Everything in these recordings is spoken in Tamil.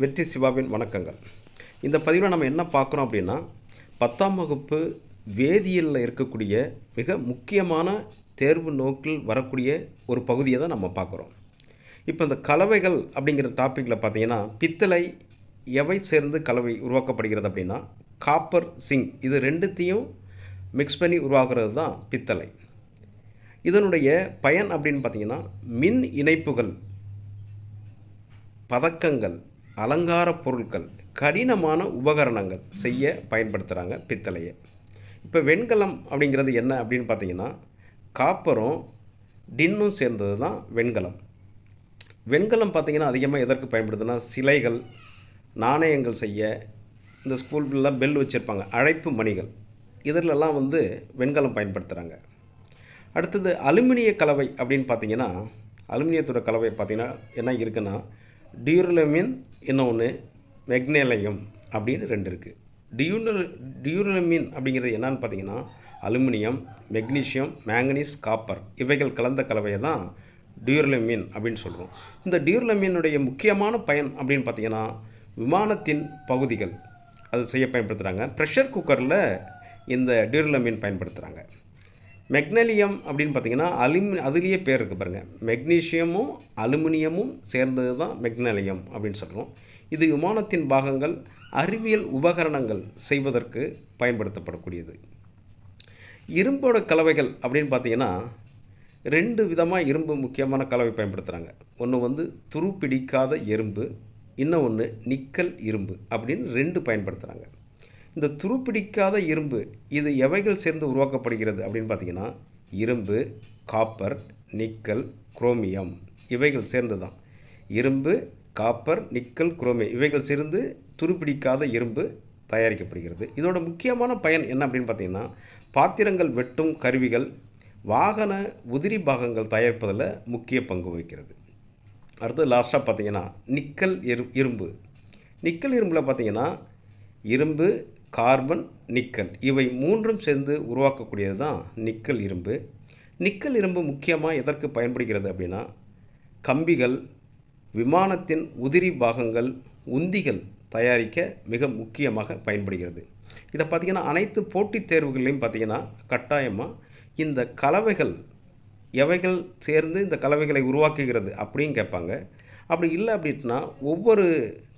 வெற்றி சிவாவின் வணக்கங்கள். இந்த பதிவில் நம்ம என்ன பார்க்குறோம் அப்படின்னா பத்தாம் வகுப்பு வேதியியலில் இருக்கக்கூடிய மிக முக்கியமான தேர்வு நோக்கில் வரக்கூடிய ஒரு பகுதியை தான் நம்ம பார்க்குறோம். இப்போ இந்த கலவைகள் அப்படிங்கிற டாப்பிக்கில் பார்த்தீங்கன்னா பித்தளை எவை சேர்ந்து கலவை உருவாக்கப்படுகிறது அப்படின்னா காப்பர் சிங் இது ரெண்டுத்தையும் மிக்ஸ் பண்ணி உருவாகிறது தான் பித்தளை. இதனுடைய பயன் அப்படின்னு பார்த்தீங்கன்னா மின் இணைப்புகள் பதக்கங்கள் அலங்கார பொருட்கள் கடினமான உபகரணங்கள் செய்ய பயன்படுத்துகிறாங்க பித்தளையை. இப்போ வெண்கலம் அப்படிங்கிறது என்ன அப்படின்னு பார்த்தீங்கன்னா காப்பரும் டின்னும் சேர்ந்தது தான் வெண்கலம். வெண்கலம் பார்த்திங்கன்னா அதிகமாக எதற்கு பயன்படுதுன்னா சிலைகள் நாணயங்கள் செய்ய இந்த ஸ்கூல்லாம் பெல் வச்சுருப்பாங்க அழைப்பு மணிகள். இதிலெல்லாம் வந்து வெண்கலம் பயன்படுத்துகிறாங்க அடுத்தது அலுமினிய கலவை அப்படின்னு பார்த்தீங்கன்னா அலுமினியத்தோட கலவை பார்த்திங்கன்னா என்ன இருக்குன்னா டியூரலமின் இன்னொன்று மெக்னேலயம் அப்படின்னு ரெண்டு இருக்குது டியூனல் டியூரலமின் அப்படிங்கிறது என்னன்னு பார்த்தீங்கன்னா அலுமினியம் மெக்னீஷியம் மேங்கனீஸ் காப்பர் இவைகள் கலந்த கலவையை தான் டியூரலமின் அப்படின்னு சொல்கிறோம் இந்த டியூரலமினுடைய முக்கியமான பயன் அப்படின்னு பார்த்தீங்கன்னா விமானத்தின் பகுதிகள் அது செய்ய பயன்படுத்துகிறாங்க ப்ரெஷர் குக்கரில் இந்த டியூரலமின் பயன்படுத்துகிறாங்க மெக்னலியம் அப்படின்னு பார்த்தீங்கன்னா அலுமி அதுலேயே பேர் இருக்குது பாருங்கள் மெக்னீஷியமும் அலுமினியமும் சேர்ந்தது தான் மெக்னலியம் அப்படின்னு சொல்கிறோம் இது விமானத்தின் பாகங்கள் அறிவியல் உபகரணங்கள் செய்வதற்கு பயன்படுத்தப்படக்கூடியது. இரும்போட கலவைகள் அப்படின்னு பார்த்தீங்கன்னா ரெண்டு விதமாக இரும்பு முக்கியமான கலவை பயன்படுத்துகிறாங்க ஒன்று வந்து துருப்பிடிக்காத எறும்பு இன்னும் ஒன்று நிக்கல் இரும்பு அப்படின்னு ரெண்டு பயன்படுத்துகிறாங்க இந்த துருப்பிடிக்காத இரும்பு இது எவைகள் சேர்ந்து உருவாக்கப்படுகிறது அப்படின்னு பார்த்தீங்கன்னா இரும்பு காப்பர் நிக்கல் குரோமியம். இவைகள் சேர்ந்து தான் இரும்பு காப்பர் நிக்கல் குரோமியம். இவைகள் சேர்ந்து துருப்பிடிக்காத இரும்பு தயாரிக்கப்படுகிறது. இதோட முக்கியமான பயன் என்ன அப்படின்னு பார்த்தீங்கன்னா பாத்திரங்கள் வெட்டும் கருவிகள் வாகன உதிரி பாகங்கள் தயாரிப்பதில் முக்கிய பங்கு வகிக்கிறது. அடுத்து லாஸ்ட்டாக பார்த்தீங்கன்னா நிக்கல் இரு இரும்பு. நிக்கல் இரும்பில் பார்த்தீங்கன்னா இரும்பு கார்பன் நிக்கல் இவை மூன்றும் சேர்ந்து உருவாக்கக்கூடியது தான் நிக்கல் இரும்பு. நிக்கல் இரும்பு முக்கியமாக எதற்கு பயன்படுகிறது அப்படின்னா கம்பிகள் விமானத்தின் உதிரி பாகங்கள் உந்திகள் தயாரிக்க மிக முக்கியமாக பயன்படுகிறது. இதை பார்த்திங்கன்னா அனைத்து போட்டித் தேர்வுகள்லையும் பார்த்திங்கன்னா கட்டாயமாக இந்த கலவைகள் எவைகள் சேர்ந்து இந்த கலவைகளை உருவாக்குகிறது அப்படின்னு கேட்பாங்க. அப்படி இல்லை அப்படின்னா ஒவ்வொரு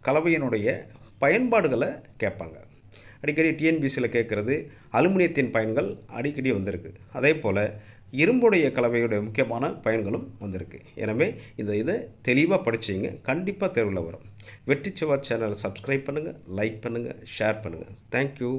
கலவையினுடைய பயன்பாடுகளை கேட்பாங்க. அடிக்கடி டிஎன்பிசியில் கேட்குறது அலுமினியத்தின் பயன்கள் அடிக்கடி வந்திருக்கு. அதே போல் இரும்புடைய கலவையுடைய முக்கியமான பயன்களும் வந்திருக்கு. எனவே இந்த இதை தெளிவாக படிச்சிங்க கண்டிப்பாக தேர்வில் வரும். வெற்றி சிவா சேனலை சப்ஸ்கிரைப் பண்ணுங்கள் லைக் பண்ணுங்கள் ஷேர் பண்ணுங்கள் தேங்க்யூ